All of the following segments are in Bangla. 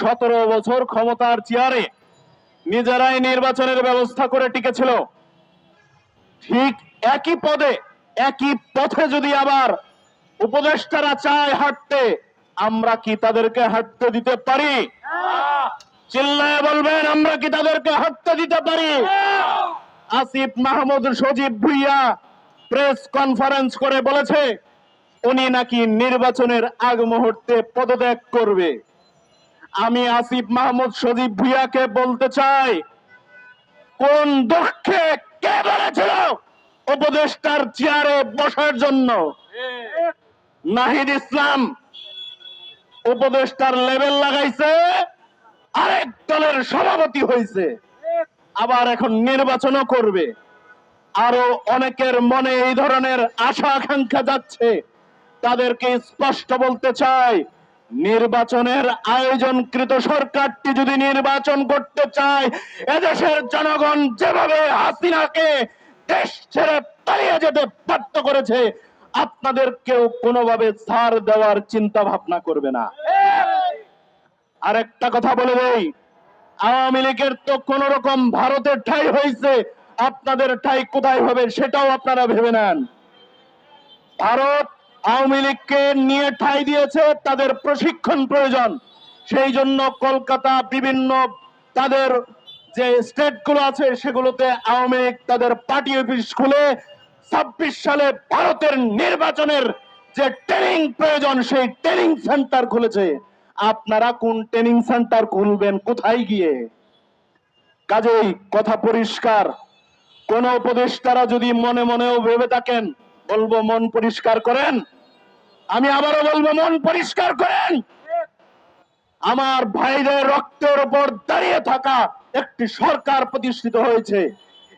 সতেরো বছর ক্ষমতার চেয়ারে নিজেরাই নির্বাচনের ব্যবস্থা করে টিকেছিল। ঠিক একই পদে, একই পথে যদি আবার উপদেষ্টারা চায় হাঁটতে, আমরা কি তাদেরকে হাঁটতে দিতে পারি? চিল্লায় বলবেন, আমরা কি তাদেরকে হাঁটতে দিতে পারি? আসিফ মাহমুদ সজীব ভুইয়া প্রেস কনফারেন্স করে বলেছে, উনি নাকি নির্বাচনের আগ মুহূর্তে পদত্যাগ করবে। আমি আসিফ মাহমুদ সজীব ভুইয়াকে বলতে চাই, কোন দুঃখে কে বলেছিল উপদেষ্টার চেয়ারে বসার জন্য? নাহিদ ইসলাম, উপদেষ্টার লেভেল লাগাইছে, আরেক দলের সভাপতি হয়েছে আবার এখন নির্বাচনও করবে। আরও অনেকের মনে এই ধরনের আশা আকাঙ্ক্ষা যাচ্ছে। তাদেরকে স্পষ্ট বলতে চাই নির্বাচনের আয়োজনকৃত সরকারটি যদি নির্বাচন করতে চায়, এদেশের জনগণ যেভাবে হাসিনাকে দেশ ছেড়ে পালিয়ে যেতে বাধ্য করেছে, আপনাদের কেউ কোনোভাবে ছাড় দেওয়ার চিন্তা ভাবনা করবে না। আরেকটা কথা বলে দেই, আওয়ামী লীগের তো কোন রকম ভারতের ঠাই হয়েছে, আপনাদের ঠাই কোথায় হবে সেটাও আপনারা ভেবে নেন। ভারত আওয়ামী লীগকে নিয়ে ঠাই দিয়েছে তাদের প্রশিক্ষণ প্রয়োজন। সেই জন্য কলকাতা বিভিন্ন তাদের যে স্টেটগুলো আছে সেগুলোতে আওয়ামী লীগ তাদের পার্টি অফিস খুলে ছাব্বিশ সালে ভারতের নির্বাচনের যে ট্রেনিং প্রয়োজন, সেই ট্রেনিং সেন্টার খুলেছে। আপনারা কোন ট্রেনিং সেন্টার খুলবেন, কোথায় গিয়ে? কাজেই কথা পরিষ্কার। কোন উপদেষ্টারা যদি মনে মনেও ভেবে থাকেন বলব, মন পরিষ্কার করেন। আমি আবারও বলব, মন পরিষ্কার করেন। আমার ভাইদের রক্তের উপর দাঁড়িয়ে থাকা একটি সরকার প্রতিষ্ঠিত হয়েছে।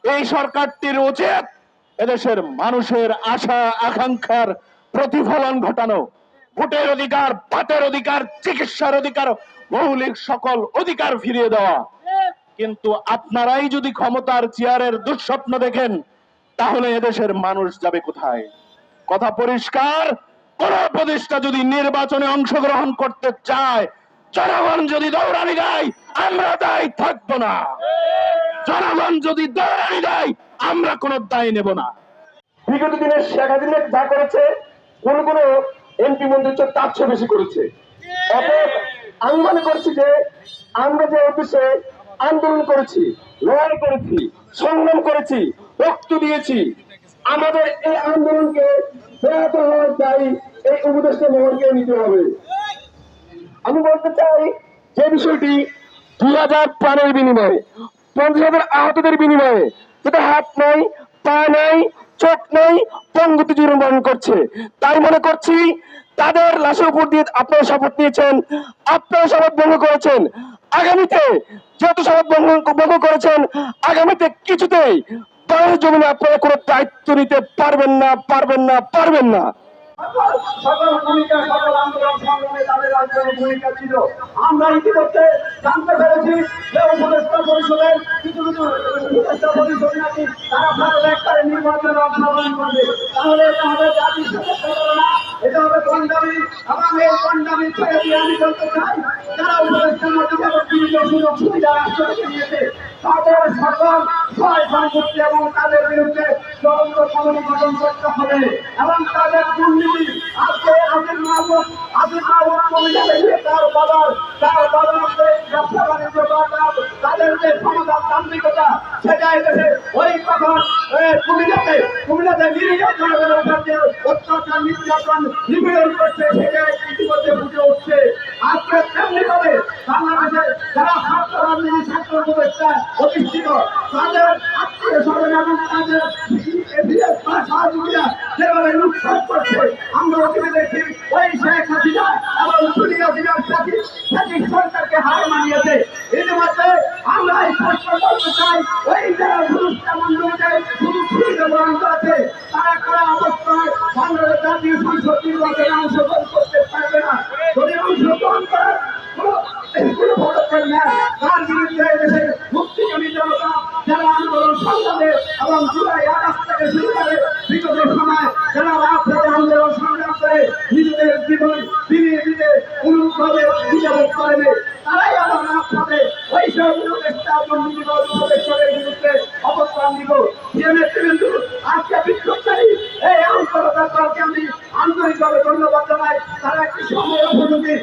এই সরকারটির উচিত এদেশের মানুষের আশা, আকাঙ্ক্ষার প্রতিফলন ঘটানো। ভোটের অধিকার, ভাতের অধিকার, চিকিৎসার অধিকার, মৌলিক সকল অধিকার ফিরিয়ে দেওয়া। কিন্তু আপনারাই যদি ক্ষমতার চেয়ারের দুঃস্বপ্ন দেখেন তাহলে এদেশের মানুষ যাবে কোথায়? কথা পরিষ্কার, কোন প্রতিষ্ঠা যদি নির্বাচনে অংশগ্রহণ করতে চায়, জনগণ যদি দৌড়ানি দেয়, আমরা দায় থাকব না। জনগণ যদি দৌড়ানি দেয়, আমরা কোনো দায় নেব না। বিগত দিনে শেখ হাসিনা যা করেছে কোন কোন এমপি মন্ত্রী তার চেয়ে বেশি করেছে? অতএব আমি মনে করছি যে আমরা যে অফিসে আন্দোলন করেছি, লড়াই করেছি, সংগ্রাম করেছি রক্ত দিয়েছি। আমাদের এই আন্দোলনকে ব্যাহত হওয়ার দায়ী এই উপদেষ্টা মহলকে নিতে হবে। আমি বলতে চাই যে বিষয়টি দুই হাজার প্রাণের বিনিময়ে পঞ্চাশ হাজার আহতদের বিনিময়ে যেটা হাত নাই, পা নাই, চোখ নেই পঙ্গুতি জীবন করছে। তাই মনে করছি তাদের লাশের উপর দিয়ে আপনারা শপথ নিয়েছেন, আপনারা শপথ ভঙ্গ করেছেন। আগামীতে যত শপথ ভঙ্গ করেছেন, আগামীতে কিছুতেই বাংলাদেশ জমিনে আপনারা কোনো দায়িত্ব নিতে পারবেন না পারবেন না পারবেন না। তারা অংশগ্রহণ করবে। তাহলে আমাদের এটা হবে কন্ডামি এবং এই কন্ডামি ছেড়ে দিয়ে আমি বলতে চাই। যারা উপদেষ্টার মধ্যে বিভিন্ন সুযোগ সুবিধা রাষ্ট্রকে নিয়েছে, তাদের সকল ছয় সম্পত্তি এবং তাদের বিরুদ্ধে তদন্ত কমিটি করতে হবে। এবং তাদের দুর্নীতি আজকে আজির মাহমুদ আজির মাহমুদ কমিটি দেখে তার বাবার তার বাবার ব্যবসা বাণিজ্য তার- তাদের যে ক্ষমতার তান্ত্রিকতা সেটা এসেছে ওই কখন কুমিল্লাতে কুমিল্লাতে নিরীহ জনগণের নির্যাতন নিপীড়ন করছে সেটা ইতিমধ্যে ফুটে উঠছে। আজকে তেমনি ভাবে বাংলাদেশে যারা ছাত্র রাজনীতি, ছাত্র উপদেষ্টা প্রতিষ্ঠিত তাদের আত্মীয় স্বজন এবং তাদের সহযোগীরা যেভাবে লুটপাট করছে, আমরা ওখানে দেখি ওই শেখ হাসিনা এবং সুনিয়া দিনার সাথী সাথী সরকারকে হার মানিয়েছে। ইতিমধ্যে আমরা এই প্রশ্ন করতে চাই, ওই যারা শুধু সুবিধা গ্রহণ করেছে তারা করা অবস্থায় বাংলাদেশ জাতীয় সংসদ নির্বাচনে অংশগ্রহণ করতে পারবে না। যদি অংশগ্রহণ করার কোনো পদক্ষেপ নেয়, তার বিরুদ্ধে করে বিগত সময় যারা করে তারাই আবার ওই সব উপদেষ্টা এবং আমি আন্তরিকভাবে ধন্যবাদ জানাই। তারা একটি সময় উপযোগী